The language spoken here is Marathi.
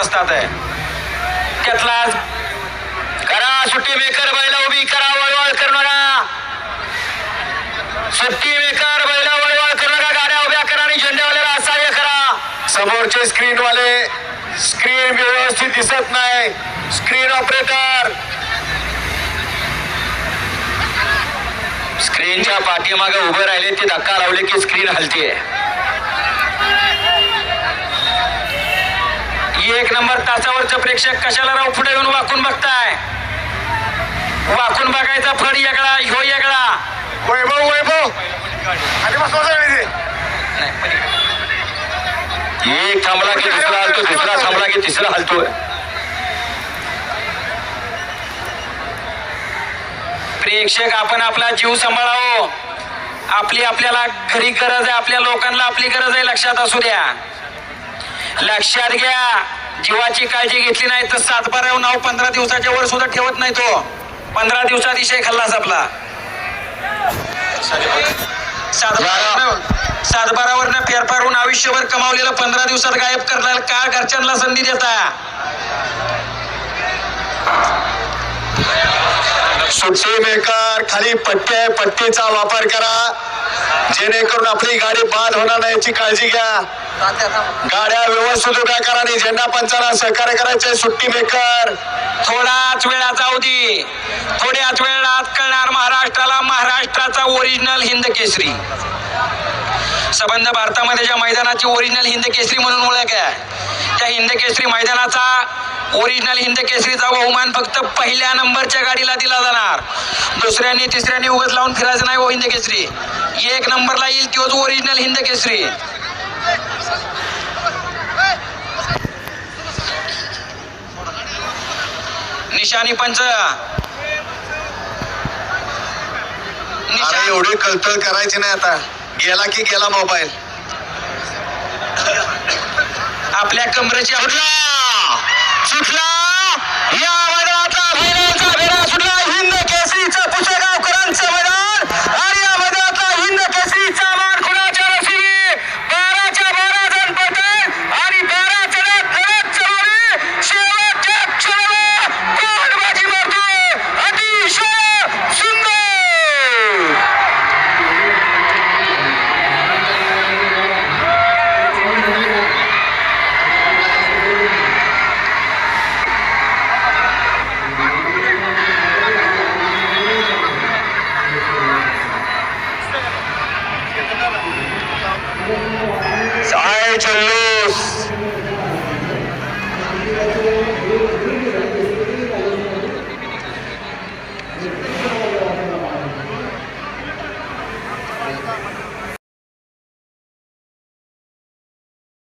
असतात त्यातला करा सुट्टी मेकर बैला उभी करा वळवळ करणारा सुट्टी मेकर बैला वळवळ करणारा गाड्या उभ्या करा आणि झेंड्यावाल्याला असाह्य करा. समोरचे स्क्रीन वाले स्क्रीन व्यवस्थित दिसत नाही. स्क्रीन ऑपरेटर स्क्रीनच्या पाठीमागे उभे राहिले ते धक्का लावले की स्क्रीन एक नंबर तासावरचं प्रेक्षक कशाला राव पुढे येऊन वाकून बघताय? वाकून बघायचा फड वेगळा ह्यो वेगळा वैभव वैभव. एक थांबला की दुसरा हलतो दुसरा थांबला की तिसरा हलतोय. प्रेक्षक आपण आपला जीव सांभाळावं. आपली आपल्याला घरी गरज आहे आपल्या लोकांना आपली गरज आहे लक्षात असू द्या. लक्षात घ्या. जीवाची काळजी घेतली नाही तर सातबारा नाव पंधरा दिवसाच्या वर सुद्धा ठेवत नाही तो. पंधरा दिवसात विषय आपला सातबारा सातबारावरनं फेरफारून आयुष्यभर कमावलेलं पंधरा दिवसात गायब करणार का घरच्यांना संधी देता? सुट्टी मेकर खाली पट्टी पट्टीचा वापर करा. जेणेकरून आपली गाडी बाद होणार नाही याची काळजी घ्या. गाड्या व्यवस्थित उभ्या करा आणि झेंडा पंचाला सहकार्य करायचे सुट्टी मेकर. थोडाच वेळाचा अवधी थोड्याच वेळात कळणार महाराष्ट्राला महाराष्ट्राचा ओरिजिनल हिंद केसरी. सबंध भारतामध्ये ज्या मैदानाची ओरिजिनल हिंद केसरी म्हणून ओळख आहे. त्या हिंद केसरी मैदानाचा ओरिजिनल हिंद केसरीचा बहुमान फक्त पहिल्या नंबरच्या गाडीला दिला जाणार. दुसऱ्यांनी तिसऱ्यांनी उगत लावून फिरायचं नाही हो हिंद केसरी. एक नंबरला येईल तोच ओरिजिनल हिंद केसरी. निशाणी पंच. निशाणी एवढी कलतल करायची नाही आता. गेला की गेला मोबाईल. आपल्या कमरेची सुटला! सुटला! चलो